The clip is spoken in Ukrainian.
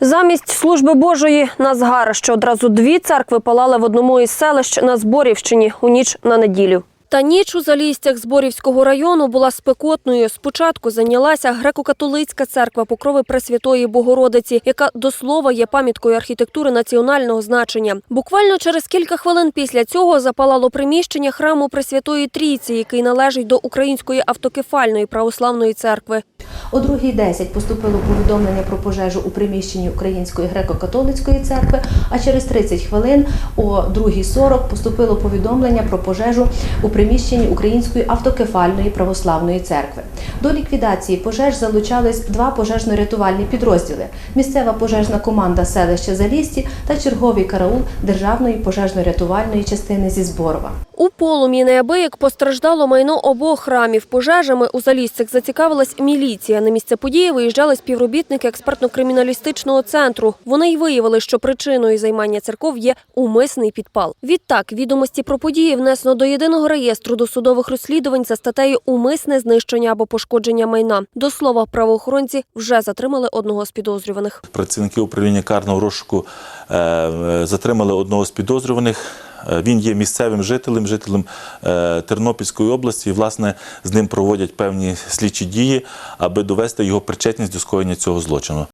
Замість служби Божої на що одразу дві церкви палали в одному із селищ на Зборівщині у ніч на неділю. Та ніч у залістях Зборівського району була спекотною. Спочатку зайнялася греко-католицька церква Покрови Пресвятої Богородиці, яка до слова є пам'яткою архітектури національного значення. Буквально через кілька хвилин після цього запалало приміщення храму Пресвятої Трійці, який належить до Української автокефальної православної церкви. О 2.10 поступило повідомлення про пожежу у приміщенні Української греко-католицької церкви, а через 30 хвилин о 2.40 поступило повідомлення про пожежу у приміщенні Української автокефальної православної церкви. До ліквідації пожеж залучались два пожежно-рятувальні підрозділи: місцева пожежна команда селища Залісті та черговий караул Державної пожежно-рятувальної частини зі Зборова. У полум'ї неабияк постраждало майно обох храмів. Пожежами у залізцях зацікавилась міліція. На місце події виїжджали співробітники експертно-криміналістичного центру. Вони й виявили, що причиною займання церков є умисний підпал. Відтак, відомості про події внесено до єдиного реєстру досудових розслідувань за статтею умисне знищення або пошкодження майна. До слова, правоохоронці вже затримали одного з підозрюваних. Працівники управління карного розшуку е, е, затримали одного з підозрюваних. Е, Він є місцевим жителем, жителем е, Тернопільської області. І, власне, з ним проводять певні слідчі дії, аби довести його причетність до скоєння цього злочину.